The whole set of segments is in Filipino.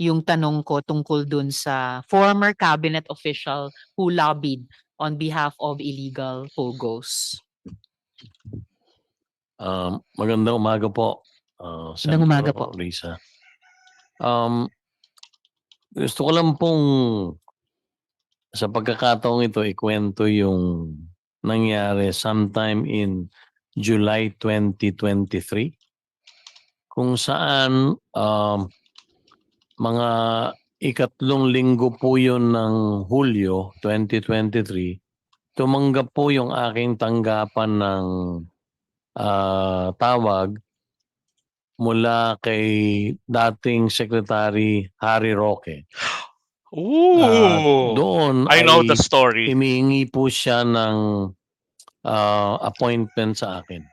yung tanong ko tungkol dun sa former cabinet official who lobbied on behalf of illegal pogos. Um, magandang umaga po. Uh, Magandang umaga Senator po. Risa. Um, gusto ko lang pong sa pagkakataong ito ikwento yung nangyari sometime in July 2023 kung saan um, mga ikatlong linggo po yun ng Hulyo 2023 tumanggap po yung aking tanggapan ng ah, tawag mula kay dating Secretary Harry Roque. Ooh. At doon I know the story. Humihingi po siya ng ah, appointment sa akin.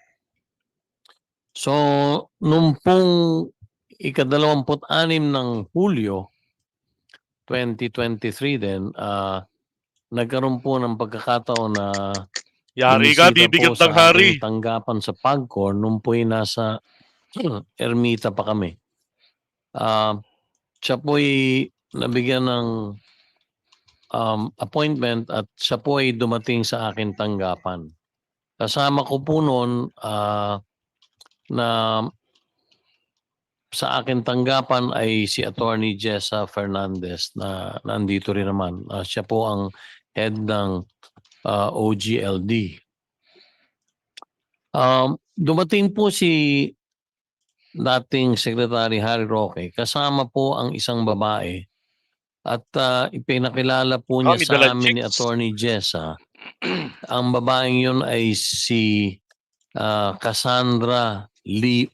So, nung pong ikadalawamput-anim ng Hulyo 2023 din, ah, nagkaroon po ng pagkakataon na Yari ka, bibigat ng hari. tanggapan sa Pagcor nung po'y nasa Ermita pa kami. Ah, siya po'y nabigyan ng um, appointment at siya po ay dumating sa akin tanggapan. Kasama ko po noon ah, na sa akin tanggapan ay si Attorney Jessa Fernandez na nandito rin naman. Ah, siya po ang head ng ah, OGLD. Um, dumating po si dating Secretary Harry Roque kasama po ang isang babae at ah, ipinakilala po niya Ah, may sa amin ni. Attorney Jessa. ang babaeng yun ay si ah, Cassandra Lee.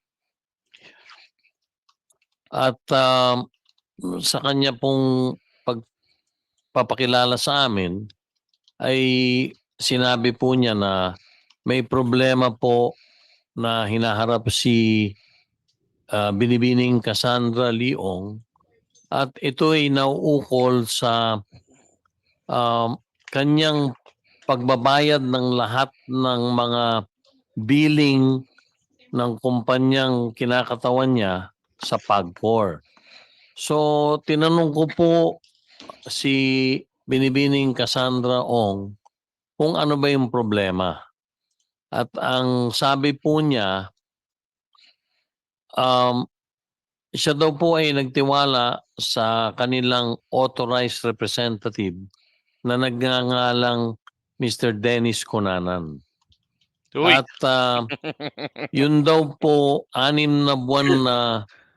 At um, sa kanya pong pagpapakilala sa amin ay sinabi po niya na may problema po na hinaharap si ah, Binibining Cassandra Leong. At ito ay nauukol sa um, kanyang pagbabayad ng lahat ng mga billing ng kumpanyang kinakatawan niya sa Pagcor. So, tinanong ko po si Binibining Cassandra Ong kung ano ba yung problema. At ang sabi po niya, um, siya daw po ay nagtiwala sa kanilang authorized representative na nagngangalang Mr. Dennis Conanan. Uy, At ah, yun daw po, anim na buwan na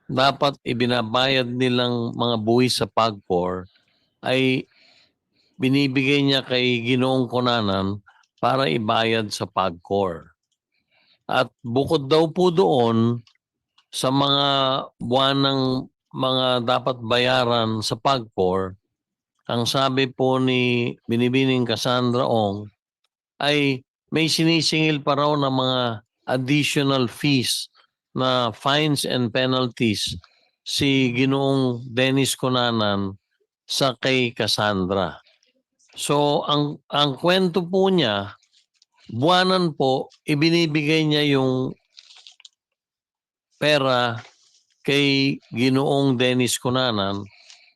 dapat ibinabayad nilang mga buwis sa Pagcor ay binibigay niya kay Ginoong Conanan para ibayad sa Pagcor. At bukod daw po doon sa mga buwan ng mga dapat bayaran sa Pagcor, ang sabi po ni Binibining Cassandra Ong ay may sinisingil pa raw ng mga additional fees na fines and penalties si Ginoong Dennis Conanan sa kay Cassandra. So ang ang kwento po niya, buwanan po ibinibigay niya yung pera kay Ginoong Dennis Conanan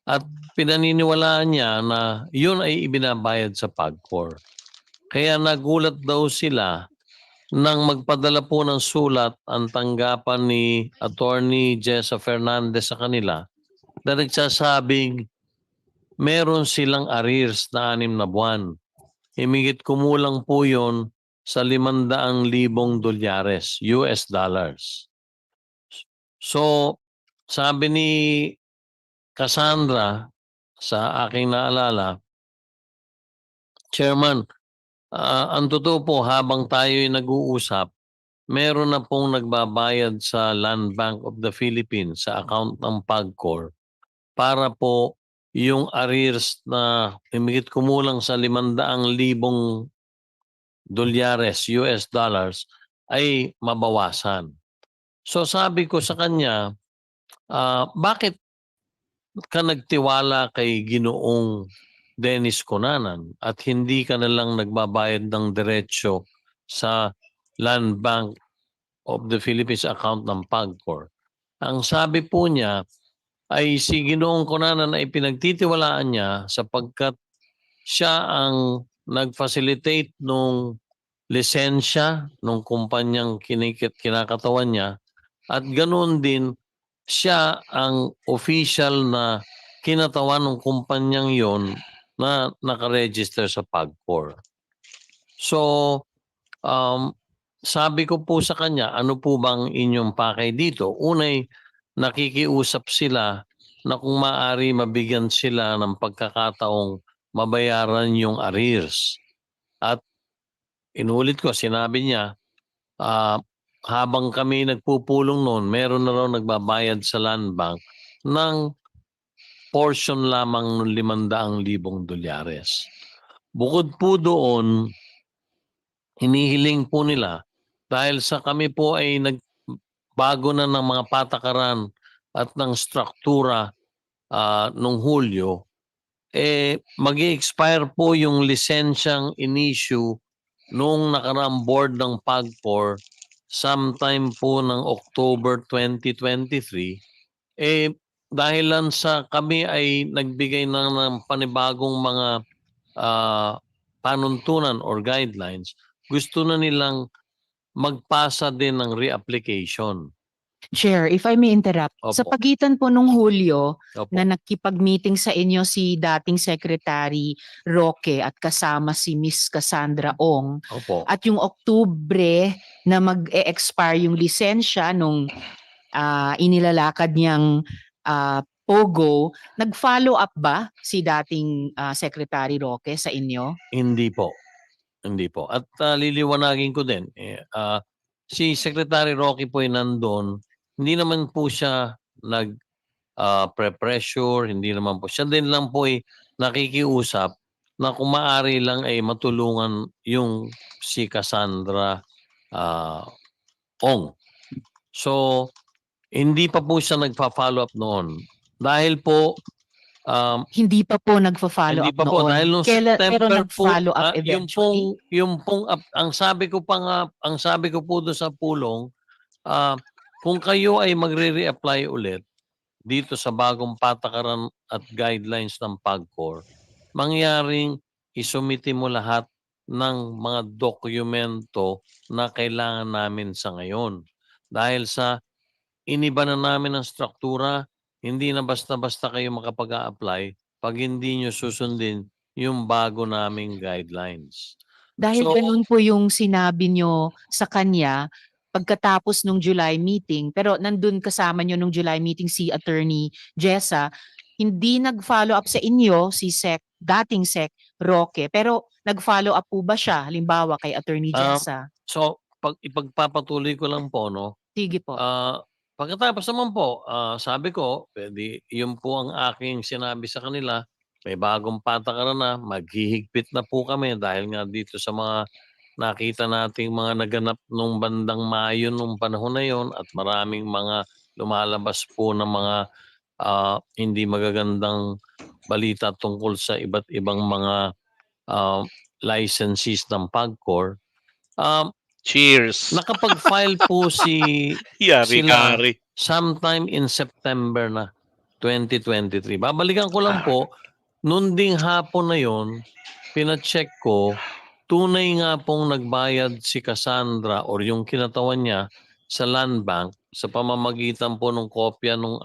at pinaniniwalaan niya na yun ay ibinabayad sa Pagcor. Kaya nagulat daw sila nang magpadala po ng sulat ang tanggapan ni Attorney Jessa Fernandez sa kanila na nagsasabing meron silang arrears na anim na buwan. Himigit kumulang po yon sa limandaang libong dolyares, US dollars. So, sabi ni Cassandra sa aking naalala, Chairman, Ah, ang totoo po, habang tayo ay nag-uusap, meron na pong nagbabayad sa Land Bank of the Philippines sa account ng PAGCOR para po yung arrears na himigit kumulang sa 500,000 dolyares, US dollars, ay mabawasan. So sabi ko sa kanya, ah, bakit ka nagtiwala kay Ginoong Dennis Conanan at hindi ka na lang nagbabayad ng diretsyo sa Land Bank of the Philippines account ng PAGCOR. Ang sabi po niya, ay si Ginoong Kunanan ay pinagtitiwalaan niya sapagkat siya ang nag-facilitate nung lisensya nung kumpanyang kinikit kinakatawan niya at ganoon din siya ang official na kinatawan ng kumpanyang yon na nakaregister sa PAGCOR. So, um, sabi ko po sa kanya, ano po bang inyong pakay dito? Unay, nakikiusap sila na kung maaari mabigyan sila ng pagkakataong mabayaran yung arrears. At inulit ko, sinabi niya, ah, habang kami nagpupulong noon, meron na raw nagbabayad sa land bank ng portion lamang ng 500,000 dolyares. Bukod po doon, hinihiling po nila dahil sa kami po ay nagbago na ng mga patakaran at ng struktura ah, nung Hulyo, eh mag expire po yung lisensyang in-issue nung nakaraang board ng PAGCOR sometime po ng October 2023, eh dahilan sa kami ay nagbigay na ng panibagong mga ah, panuntunan or guidelines, gusto na nilang magpasa din ng reapplication. Chair, if I may interrupt, sa Opo. pagitan po nung Hulyo Opo. na nakipag-meeting sa inyo si dating Secretary Roque at kasama si Miss Cassandra Ong Opo. at yung Oktubre na mag-e-expire yung lisensya nung ah, inilalakad niyang ah, Pogo, nag-follow up ba si dating ah, Secretary Roque sa inyo? Hindi po. Hindi po. At ah, liliwanagin ko din, eh, ah, si Secretary Rocky po ay nandun, hindi naman po siya nag ah, pre-pressure, hindi naman po. Siya din lang po ay nakikiusap na kung maaari lang ay matulungan yung si Cassandra ah, Ong. So, hindi pa po siya nagpa-follow up noon. Dahil po, um, Hindi pa po nagfa-follow hindi up pa po noon. dahil nung Kailan- pero September po, nag-follow up ah, yung eventually? pong yung pong up- ang sabi ko pa nga ang sabi ko po doon sa pulong ah, kung kayo ay magre-reapply ulit dito sa bagong patakaran at guidelines ng PAGCOR, mangyaring isumiti mo lahat ng mga dokumento na kailangan namin sa ngayon. Dahil sa iniba na namin ang struktura, hindi na basta-basta kayo makapag-a-apply pag hindi nyo susundin yung bago naming guidelines. Dahil So- ganun po yung sinabi nyo sa kanya pagkatapos nung July meeting, pero nandun kasama nyo nung July meeting si Attorney Jessa, hindi nag-follow up sa inyo si Sec, dating Sec Roque, pero nag-follow up po ba siya, halimbawa kay Attorney Ah, Jessa? So, pag ipagpapatuloy ko lang po, no, Sige po. ah, pagkatapos naman po, ah, sabi ko, pwede, yun po ang aking sinabi sa kanila, may bagong patakaran na, maghihigpit na po kami dahil nga dito sa mga nakita nating mga naganap nung bandang Mayo nung panahon na yon at maraming mga lumalabas po ng mga ah, hindi magagandang balita tungkol sa iba't ibang mga ah, licensees ng PAGCOR. Um, Cheers. nakapag-file po si sila- Yari-kari. sometime in September na 2023. Babalikan ko lang po, noon ding hapon na yon, pina-check ko, tunay nga pong nagbayad si Cassandra or yung kinatawan niya sa land bank sa pamamagitan po ng kopya ng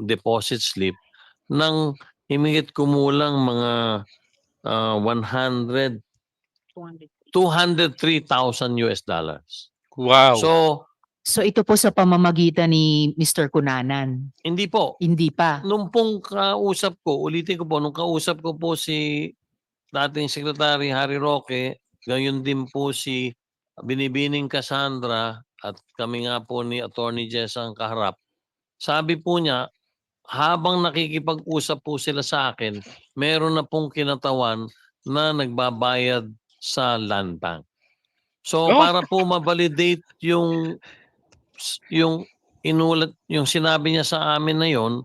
deposit slip ng himigit kumulang mga ah, 100 203,000 US dollars. Wow. So, So ito po sa pamamagitan ni Mr. Kunanan, hindi po. hindi pa. nung pong kausap ko, ulitin ko po, nung kausap ko po si dating Secretary Harry Roque, gayon din po si Binibining Cassandra at kami nga po ni Attorney Jess ang kaharap. Sabi po niya, habang nakikipag-usap po sila sa akin, meron na pong kinatawan na nagbabayad sa land bank. So Oh. para po ma-validate yung yung inulat yung sinabi niya sa amin na yon,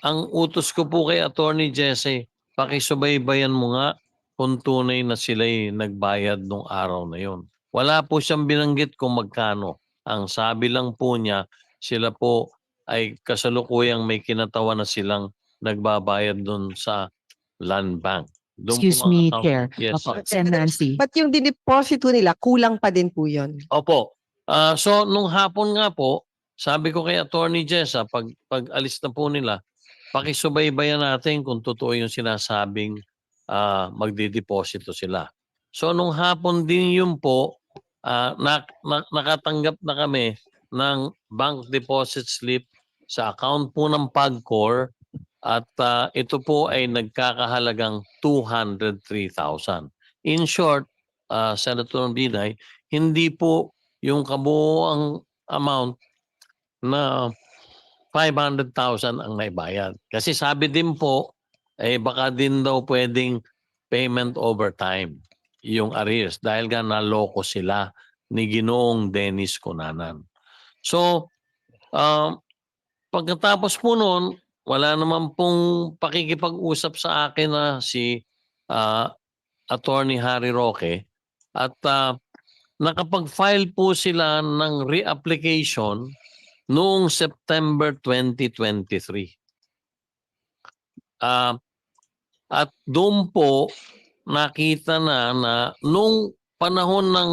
ang utos ko po kay Attorney Jesse, pakisubaybayan mo nga kung tunay na sila'y nagbayad nung araw na yon. Wala po siyang binanggit kung magkano. Ang sabi lang po niya, sila po ay kasalukuyang may kinatawa na silang nagbabayad doon sa land bank. Doon po Excuse me, account- Chair. Yes. Opo, Sen. Nancy. But yung dineposito nila, kulang pa din po yun. Opo. Ah, so nung hapon nga po, sabi ko kay Attorney Jessa, pag pag alis na po nila, pakisubaybayan natin kung totoo yung sinasabing ah, magdideposito sila. So nung hapon din yun po, ah, na, na- nakatanggap na kami ng bank deposit slip sa account po ng PAGCOR at ah, ito po ay nagkakahalagang 203,000. In short, ah, Senator Binay, hindi po yung kabuoang amount na 500,000 ang naibayad. Kasi sabi din po, eh baka din daw pwedeng payment over time yung arrears dahil nga naloko sila ni Ginoong Dennis Cunanan. So, um, pagkatapos po noon, wala naman pong pakikipag-usap sa akin na si ah, Attorney Harry Roque at ah, nakapag-file po sila ng reapplication noong September 2023. Ah, at doon po nakita na na nung panahon ng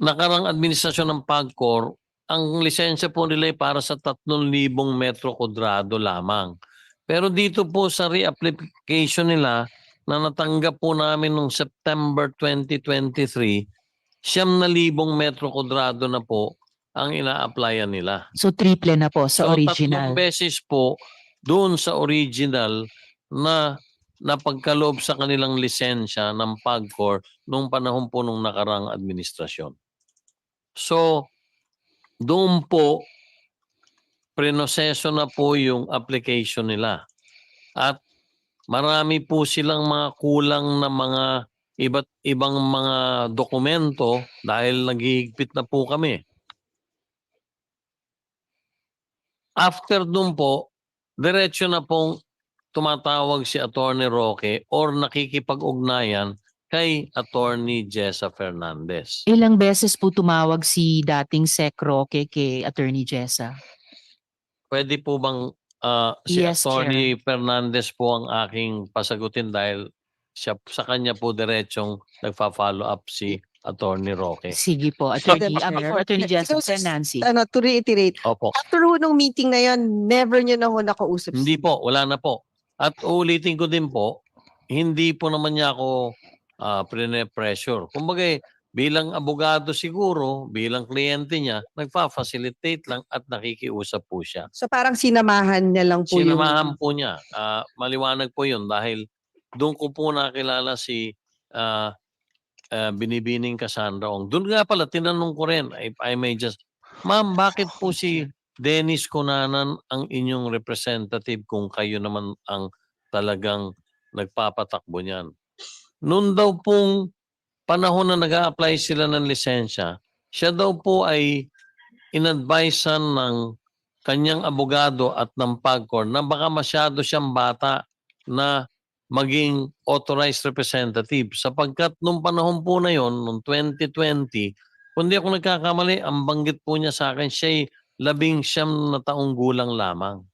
nakarang administrasyon ng PAGCOR, ang lisensya po nila ay para sa 3,000 metro kwadrado lamang. Pero dito po sa reapplication nila na natanggap po namin noong September 2023, siyam na libong metro kwadrado na po ang ina-applyan nila. So triple na po sa So, original. tatlong beses po doon sa original na napagkaloob sa kanilang lisensya ng PAGCOR nung panahon po nung nakarang administrasyon. So, doon po, prinoseso na po yung application nila. At marami po silang mga kulang na mga iba't ibang mga dokumento dahil naghihigpit na po kami. After dun po, diretso na pong tumatawag si Attorney Roque or nakikipag-ugnayan kay Attorney Jessa Fernandez. Ilang beses po tumawag si dating Sec Roque kay Attorney Jessa? Pwede po bang ah, si Yes, Attorney Fernandez po ang aking pasagutin dahil siya, sa kanya po diretsong nagfa-follow up si Attorney Roque. Sige po, Attorney. Uh, Chair. before Attorney Jessa, So, Sen. Nancy. Ano, to reiterate, Opo. after ho nung meeting na yon, never nyo na ho nakausap. Hindi po, wala na po. At uulitin ko din po, hindi po naman niya ako uh, pressure Kumbaga, eh, bilang abogado siguro, bilang kliyente niya, nagfa-facilitate lang at nakikiusap po siya. So parang sinamahan niya lang po yung... Sinamahan po niya. Ah, maliwanag po yun dahil doon ko po nakilala si ah, ah, Binibining Cassandra Ong. Doon nga pala, tinanong ko rin, if I may just, Ma'am, bakit po si Dennis Cunanan ang inyong representative kung kayo naman ang talagang nagpapatakbo niyan? Noon daw pong panahon na nag apply sila ng lisensya, siya daw po ay inadvisean ng kanyang abogado at ng PAGCOR na baka masyado siyang bata na maging authorized representative sapagkat nung panahon po na yon nung 2020 kung di ako nagkakamali ang banggit po niya sa akin siya labing siyam na taong gulang lamang.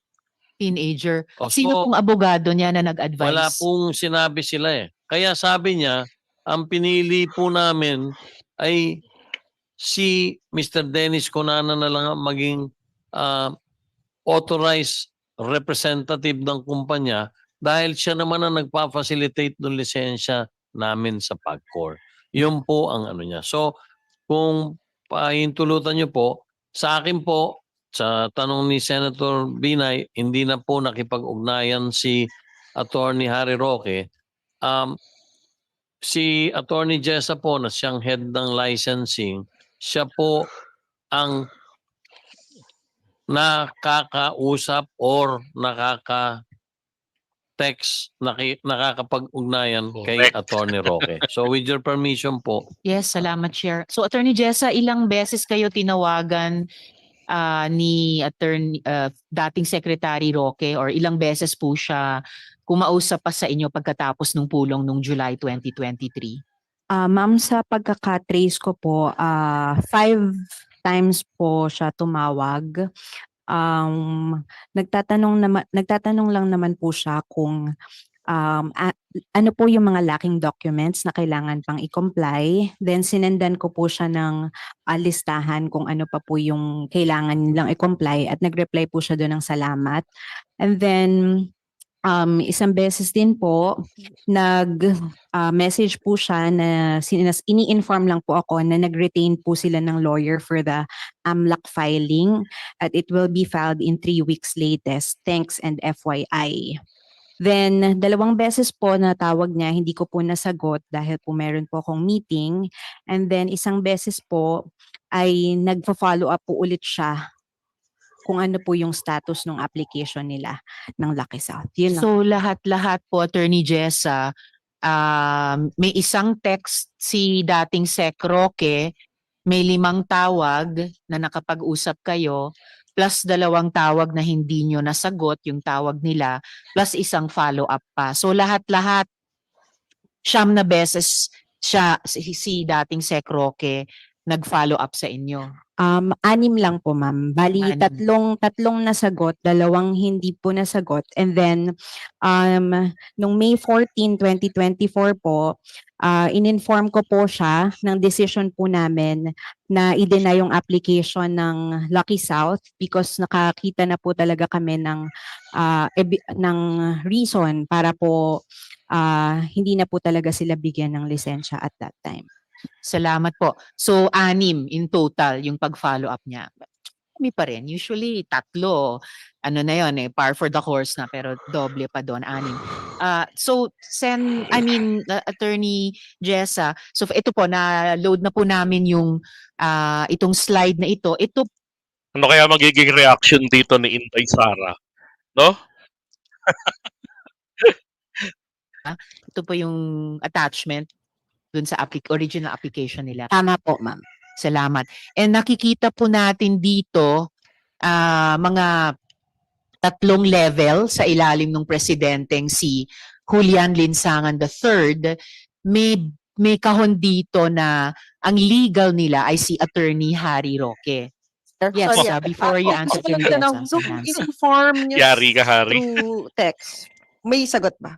Teenager. O, Sino pong abogado niya na nag-advise? wala pong sinabi sila eh. Kaya sabi niya, ang pinili po namin ay si Mr. Dennis Conana na lang ang maging ah, authorized representative ng kumpanya dahil siya naman ang nagpa-facilitate ng lisensya namin sa PAGCOR. Yun po ang ano niya. So, kung pahintulutan niyo po, sa akin po, sa tanong ni Senator Binay, hindi na po nakipag-ugnayan si Attorney Harry Roque. Um, si Attorney Jessa po na siyang head ng licensing, siya po ang nakakausap or nakaka text naki, nakakapag-ugnayan kay. Attorney Roque. So with your permission po, Yes, salamat, Chair. So, Attorney Jessa, ilang beses kayo tinawagan ah, ni Attorney, ah, dating Secretary Roque or ilang beses po siya kumausap pa sa inyo pagkatapos ng pulong nung July 2023? Ah, ma'am, sa pagkakatrace ko po, ah five times po siya tumawag. um, nagtatanong naman nagtatanong lang naman po siya kung um, a- ano po yung mga lacking documents na kailangan pang i-comply. Then sinendan ko po siya ng ah, listahan kung ano pa po yung kailangan nilang i-comply at nag-reply po siya doon ng salamat. And then um, isang beses din po nag ah, message po siya na sinas, ini-inform lang po ako na nag-retain po sila ng lawyer for the AMLAC filing at it will be filed in three weeks latest. Thanks and FYI. Then, dalawang beses po na tawag niya, hindi ko po nasagot dahil po meron po akong meeting. And then, isang beses po ay nagpa-follow up po ulit siya kung ano po yung status ng application nila ng Lucky South. Yun. So lahat-lahat po, Attorney Jessa, um, may isang text si dating Sec Roque, may limang tawag na nakapag-usap kayo, plus dalawang tawag na hindi nyo nasagot yung tawag nila, plus isang follow-up pa. So lahat-lahat, siyam na beses siya, si, si dating Sec Roque, nag-follow up sa inyo. Um, anim lang po, ma'am. Bali, Anim. tatlong, tatlong nasagot, dalawang hindi po nasagot. And then, um, nung May 14, 2024 po, uh, in-inform ko po siya ng decision po namin na i-deny yung application ng Lucky South because nakakita na po talaga kami ng, uh, ng reason para po uh, hindi na po talaga sila bigyan ng lisensya at that time. Salamat po. So, anim in total yung pag-follow up niya. Kami pa rin. Usually, tatlo. Ano na yon eh, par for the course na. Pero doble pa doon, anim. Ah, so, Sen, I mean, uh, Attorney Jessa, so ito po, na-load na po namin yung ah, itong slide na ito. Ito Ano kaya magiging reaction dito ni Inday Sara? No? ito po yung attachment dun sa applic- original application nila. Tama po, ma'am. Salamat. And nakikita po natin dito ah, mga tatlong level sa ilalim ng presidenteng si Julian Linsangan III. May may kahon dito na ang legal nila ay si Attorney Harry Roque. Yes, Sorry, uh, before you answer So, Finance. inform nyo Yari ka, Harry. through text. May sagot ba?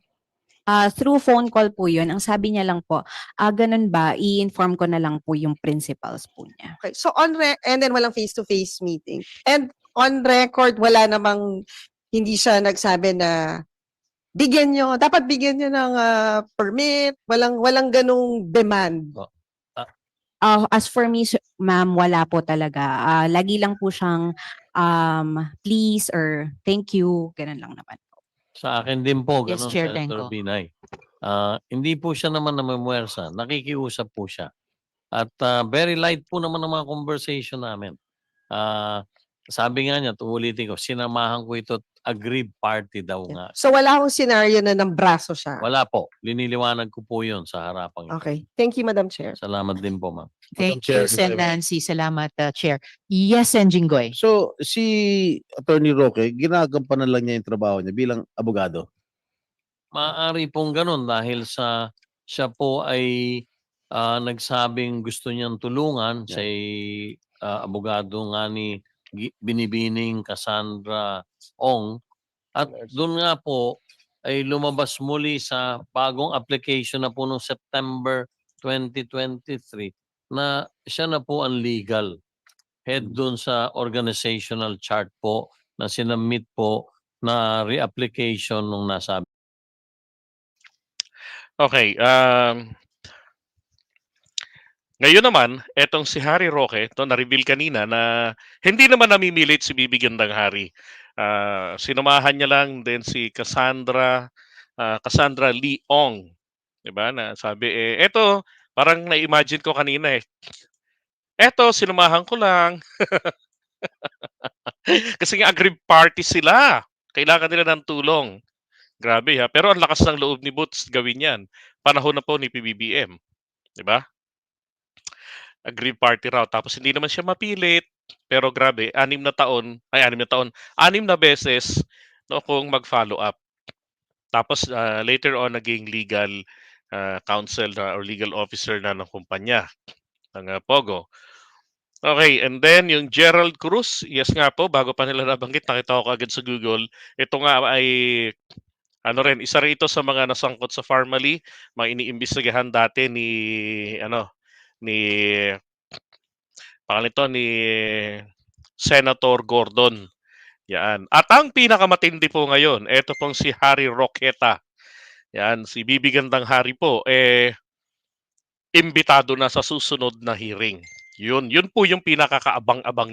Ah, through phone call po yun. Ang sabi niya lang po, ah, ganun ba, i-inform ko na lang po yung principals po niya. Okay. So on re- and then walang face-to-face meeting. And on record, wala namang hindi siya nagsabi na bigyan nyo, dapat bigyan nyo ng ah, permit, walang walang ganong demand. Ah, as for me, ma'am, wala po talaga. Ah, lagi lang po siyang um, please or thank you, ganun lang naman. Sa akin din po, Yes, ganun, Chair Senator Tenco. Binay. Ah, hindi po siya naman namamwersa. Nakikiusap po siya. At ah, very light po naman ang mga conversation namin. Ah, sabi nga niya, uulitin ko, sinamahan ko ito at aggrieved party daw nga. So wala akong scenario na ng braso siya. Wala po. Liniliwanag ko po yun sa harapang ito. Okay. Thank you, Madam Chair. Salamat din po, ma'am. Thank Chair, you, Sen. Nancy. Salamat, uh, Chair. Yes, Sen Jinggoy. So, si Attorney Roque, ginagampanan lang niya yung trabaho niya bilang abogado. Maaari pong ganun dahil sa siya po ay ah, nagsabing gusto niyang tulungan Yeah. sa ah, abogado nga ni Binibining Cassandra Ong. At doon nga po ay lumabas muli sa bagong application na po noong September 2023 na siya na po ang legal head doon sa organizational chart po na sinamit po na reapplication nung nasabi. Okay. Um, ngayon naman, etong si Harry Roque, to na-reveal kanina na hindi naman namimilit si bibigyan ng Harry. Ah, sinamahan niya lang din si Cassandra ah, Cassandra Lee Ong. 'Di ba? Na sabi eh eto parang na-imagine ko kanina eh. Eto sinamahan ko lang. Kasi nga aggrieved party sila. Kailangan nila ng tulong. Grabe ha. Pero ang lakas ng loob ni Boots gawin yan. Panahon na po ni PBBM. Di ba? Aggrieved party raw. Tapos hindi naman siya mapilit. Pero grabe, anim na taon, ay anim na taon, anim na beses no, kung mag-follow up. Tapos ah, later on, naging legal ah, counsel na, or legal officer na ng kumpanya, ng ah, Pogo. Okay, and then yung Gerald Cruz, yes nga po, bago pa nila nabanggit, nakita ko agad sa Google. Ito nga ay, ano rin, isa rin ito sa mga nasangkot sa Farmally, mga iniimbestigahan dati ni, ano, ni, pangalan ito, ni Senator Gordon. Yan. At ang pinakamatindi po ngayon, ito pong si Harry Roqueta. Yan, si Bibi Gandang Hari po, eh, imbitado na sa susunod na hearing. Yun, yun po yung pinakakaabang-abang